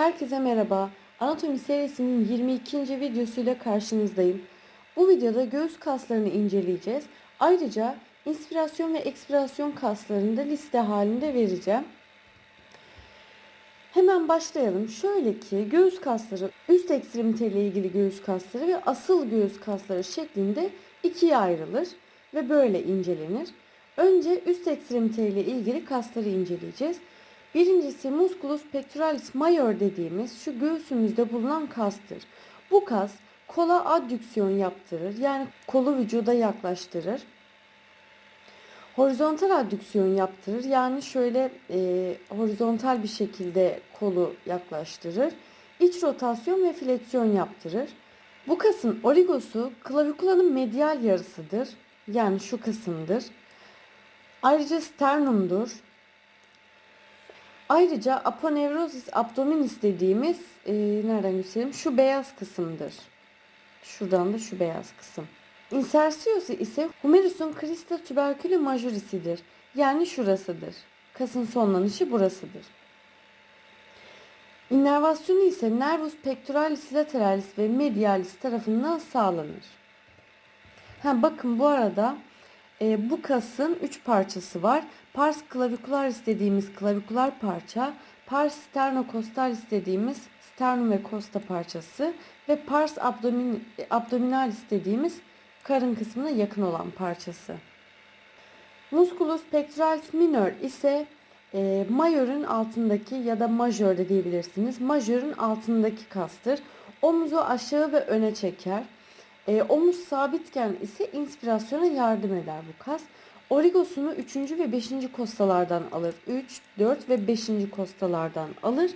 Herkese merhaba. Anatomi serisinin 22. videosuyla karşınızdayım. Bu videoda göğüs kaslarını inceleyeceğiz. Ayrıca inspirasyon ve ekspirasyon kaslarını da liste halinde vereceğim. Hemen başlayalım. Şöyle ki göğüs kasları, üst ekstremite ile ilgili göğüs kasları ve asıl göğüs kasları şeklinde ikiye ayrılır ve böyle incelenir. Önce üst ekstremite ile ilgili kasları inceleyeceğiz. Birincisi musculus pectoralis major dediğimiz şu göğsümüzde bulunan kastır. Bu kas kola addüksiyon yaptırır. Yani kolu vücuda yaklaştırır. Horizontal addüksiyon yaptırır. Yani şöyle e, horizontal bir şekilde kolu yaklaştırır. İç rotasyon ve fleksiyon yaptırır. Bu kasın origosu klavikulanın medial yarısıdır. Yani şu kısımdır. Ayrıca sternumdur. Ayrıca aponeurosis abdominis dediğimiz e, nereden göstereyim? Şu beyaz kısımdır. Şuradan da şu beyaz kısım. Insersiosi ise humerus'un crista tuberculi majorisidir. Yani şurasıdır. Kasın sonlanışı burasıdır. İnnervasyonu ise nervus pectoralis lateralis ve medialis tarafından sağlanır. Ha, bakın bu arada e, bu kasın 3 parçası var. Pars clavicularis dediğimiz klavikular parça, pars sternocostalis dediğimiz sternum ve costa parçası ve pars abdomin, abdominalis dediğimiz karın kısmına yakın olan parçası. Musculus pectoralis minor ise e, majörün altındaki ya da majör de diyebilirsiniz. Majörün altındaki kastır. Omuzu aşağı ve öne çeker. E, omuz sabitken ise inspirasyona yardım eder bu kas. Origosunu 3. ve 5. kostalardan alır. 3, 4 ve 5. kostalardan alır.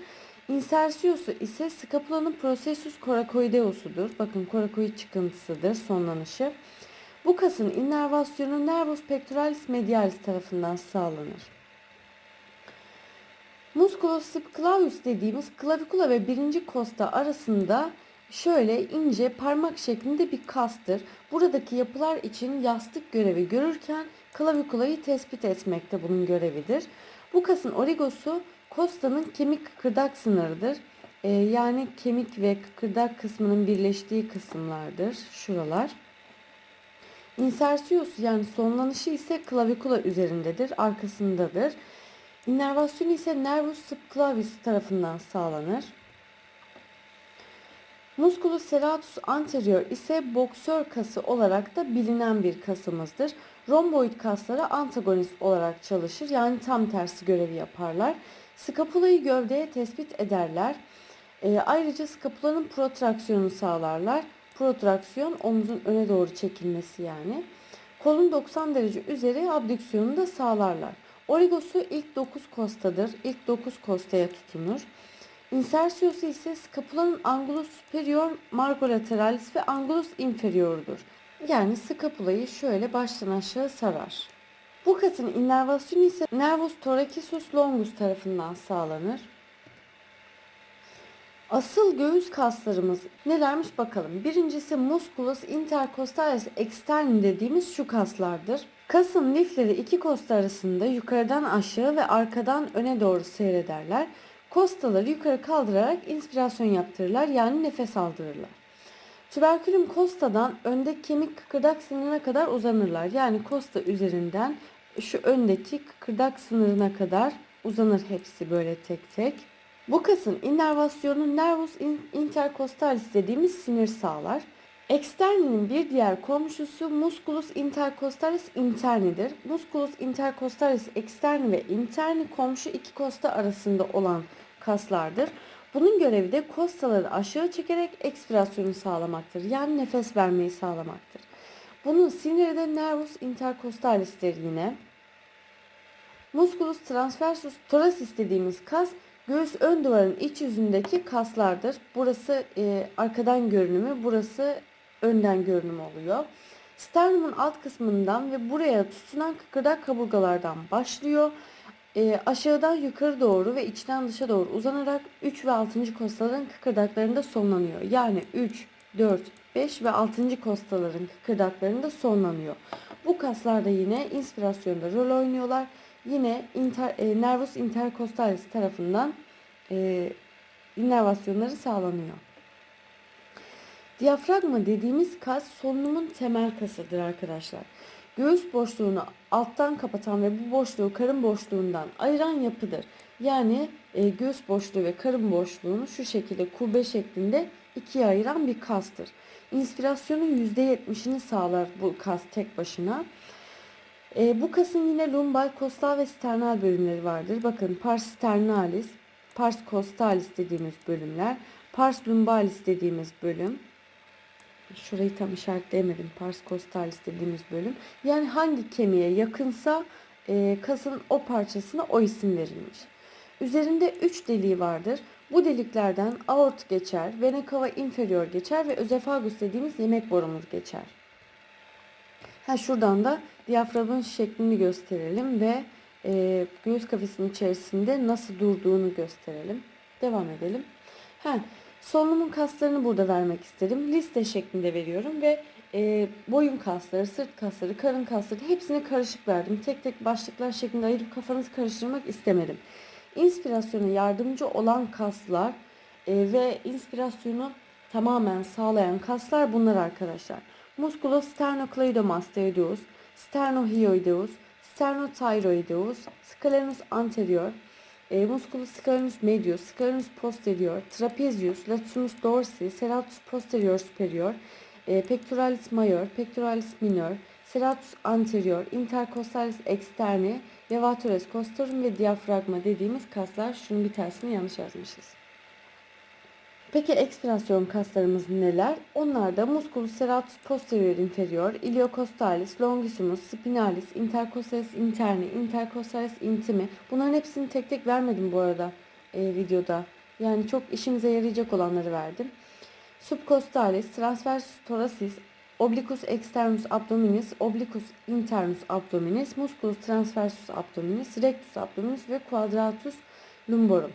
Insersiosu ise scapulanın processus coracoideus'udur. Bakın coracoid çıkıntısıdır sonlanışı. Bu kasın innervasyonu nervus pectoralis medialis tarafından sağlanır. Musculus subclavius dediğimiz klavikula ve birinci kosta arasında şöyle ince parmak şeklinde bir kastır. Buradaki yapılar için yastık görevi görürken klavikulayı tespit etmekte bunun görevidir. Bu kasın origosu kostanın kemik kıkırdak sınırıdır. Ee, yani kemik ve kıkırdak kısmının birleştiği kısımlardır. Şuralar. Insersius yani sonlanışı ise klavikula üzerindedir, arkasındadır. İnnervasyonu ise nervus subclavius tarafından sağlanır. Musculus serratus anterior ise boksör kası olarak da bilinen bir kasımızdır. Romboid kasları antagonist olarak çalışır yani tam tersi görevi yaparlar. Skapulayı gövdeye tespit ederler. E, ayrıca skapulanın protraksiyonunu sağlarlar. Protraksiyon omuzun öne doğru çekilmesi yani. Kolun 90 derece üzeri abdüksiyonu da sağlarlar. Origosu ilk 9 kostadır. İlk 9 kostaya tutunur. Insersiosu ise skapulanın angulus superior margolateralis ve angulus inferior'dur. Yani skapulayı şöyle baştan aşağı sarar. Bu kasın innervasyonu ise nervus thoracisus longus tarafından sağlanır. Asıl göğüs kaslarımız nelermiş bakalım. Birincisi musculus intercostalis externi dediğimiz şu kaslardır. Kasın lifleri iki kosta arasında yukarıdan aşağı ve arkadan öne doğru seyrederler. Kostaları yukarı kaldırarak inspirasyon yaptırırlar yani nefes aldırırlar. Tüberkülüm kostadan öndeki kemik kıkırdak sınırına kadar uzanırlar. Yani kosta üzerinden şu öndeki kıkırdak sınırına kadar uzanır hepsi böyle tek tek. Bu kasın innervasyonu nervus intercostalis dediğimiz sinir sağlar. Externinin bir diğer komşusu musculus intercostalis internidir. Musculus intercostalis externi ve interni komşu iki kosta arasında olan kaslardır. Bunun görevi de kostaları aşağı çekerek ekspirasyonu sağlamaktır. Yani nefes vermeyi sağlamaktır. Bunun siniri de nervus intercostalis'tir yine. Musculus transversus thoracis dediğimiz kas göğüs ön duvarın iç yüzündeki kaslardır. Burası e, arkadan görünümü, burası önden görünüm oluyor. Sternumun alt kısmından ve buraya tutunan kıkırdak kaburgalardan başlıyor. E, aşağıdan yukarı doğru ve içten dışa doğru uzanarak 3 ve 6. kostaların kıkırdaklarında sonlanıyor. Yani 3, 4, 5 ve 6. kostaların kıkırdaklarında sonlanıyor. Bu kaslar da yine inspirasyonda rol oynuyorlar. Yine inter, e, nervus intercostalis tarafından e, inervasyonları sağlanıyor. Diyafragma dediğimiz kas solunumun temel kasıdır arkadaşlar. Göğüs boşluğunu alttan kapatan ve bu boşluğu karın boşluğundan ayıran yapıdır. Yani e, göğüs boşluğu ve karın boşluğunu şu şekilde kubbe şeklinde ikiye ayıran bir kastır. İnspirasyonun %70'ini sağlar bu kas tek başına. E, bu kasın yine lumbal, kostal ve sternal bölümleri vardır. Bakın pars sternalis, pars costalis dediğimiz bölümler, pars lumbalis dediğimiz bölüm, şurayı tam işaretleyemedim. Pars costalis dediğimiz bölüm. Yani hangi kemiğe yakınsa e, kasın o parçasına o isim verilmiş. Üzerinde 3 deliği vardır. Bu deliklerden aort geçer, vena cava inferior geçer ve özefagus dediğimiz yemek borumuz geçer. Ha şuradan da diyaframın şeklini gösterelim ve e, göğüs kafesinin içerisinde nasıl durduğunu gösterelim. Devam edelim. Ha, solunumun kaslarını burada vermek istedim. Liste şeklinde veriyorum ve e, boyun kasları, sırt kasları, karın kasları hepsine karışık verdim. Tek tek başlıklar şeklinde ayırıp kafanızı karıştırmak istemedim. İnspirasyona yardımcı olan kaslar e, ve inspirasyonu tamamen sağlayan kaslar bunlar arkadaşlar. Musculus sternocleidomastoideus, sternohyoideus, sternothyroideus, scalenus anterior, e, musculus scalenus medius, scalenus posterior, trapezius, latissimus dorsi, serratus posterior superior, e, pectoralis major, pectoralis minor, serratus anterior, intercostalis externi, levatores costorum ve diyafragma dediğimiz kaslar. Şunun bir tanesini yanlış yazmışız. Peki ekspirasyon kaslarımız neler? Onlar da musculus serratus posterior inferior, iliocostalis, longissimus, spinalis, intercostalis interni, intercostalis intimi. Bunların hepsini tek tek vermedim bu arada e, videoda. Yani çok işimize yarayacak olanları verdim. Subcostalis, transversus thoracis, obliquus externus abdominis, obliquus internus abdominis, musculus transversus abdominis, rectus abdominis ve quadratus lumborum.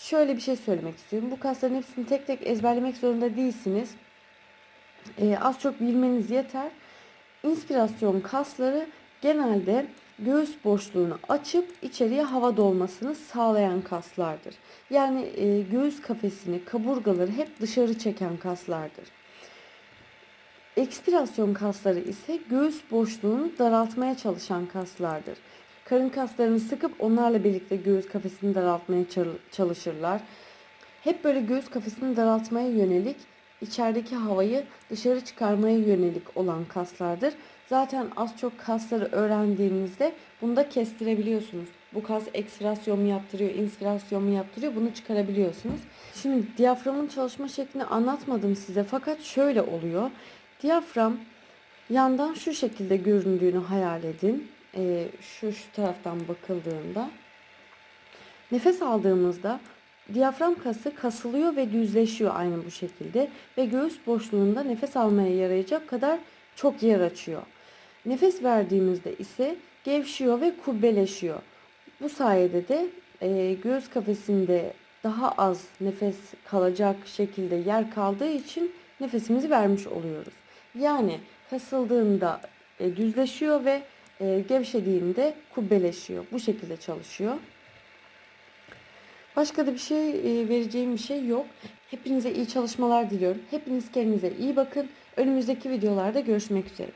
Şöyle bir şey söylemek istiyorum. Bu kasların hepsini tek tek ezberlemek zorunda değilsiniz. Ee, az çok bilmeniz yeter. İnspirasyon kasları genelde göğüs boşluğunu açıp içeriye hava dolmasını sağlayan kaslardır. Yani e, göğüs kafesini, kaburgaları hep dışarı çeken kaslardır. Ekspirasyon kasları ise göğüs boşluğunu daraltmaya çalışan kaslardır. Karın kaslarını sıkıp onlarla birlikte göğüs kafesini daraltmaya çalışırlar. Hep böyle göğüs kafesini daraltmaya yönelik, içerideki havayı dışarı çıkarmaya yönelik olan kaslardır. Zaten az çok kasları öğrendiğinizde bunu da kestirebiliyorsunuz. Bu kas ekspirasyon mu yaptırıyor, inspirasyon mu yaptırıyor bunu çıkarabiliyorsunuz. Şimdi diyaframın çalışma şeklini anlatmadım size fakat şöyle oluyor. Diyafram yandan şu şekilde göründüğünü hayal edin e, şu şu taraftan bakıldığında nefes aldığımızda diyafram kası kasılıyor ve düzleşiyor aynı bu şekilde ve göğüs boşluğunda nefes almaya yarayacak kadar çok yer açıyor. Nefes verdiğimizde ise gevşiyor ve kubbeleşiyor. Bu sayede de e, göğüs kafesinde daha az nefes kalacak şekilde yer kaldığı için nefesimizi vermiş oluyoruz. Yani kasıldığında e, düzleşiyor ve e, gevşediğinde kubbeleşiyor. Bu şekilde çalışıyor. Başka da bir şey e, vereceğim bir şey yok. Hepinize iyi çalışmalar diliyorum. Hepiniz kendinize iyi bakın. Önümüzdeki videolarda görüşmek üzere.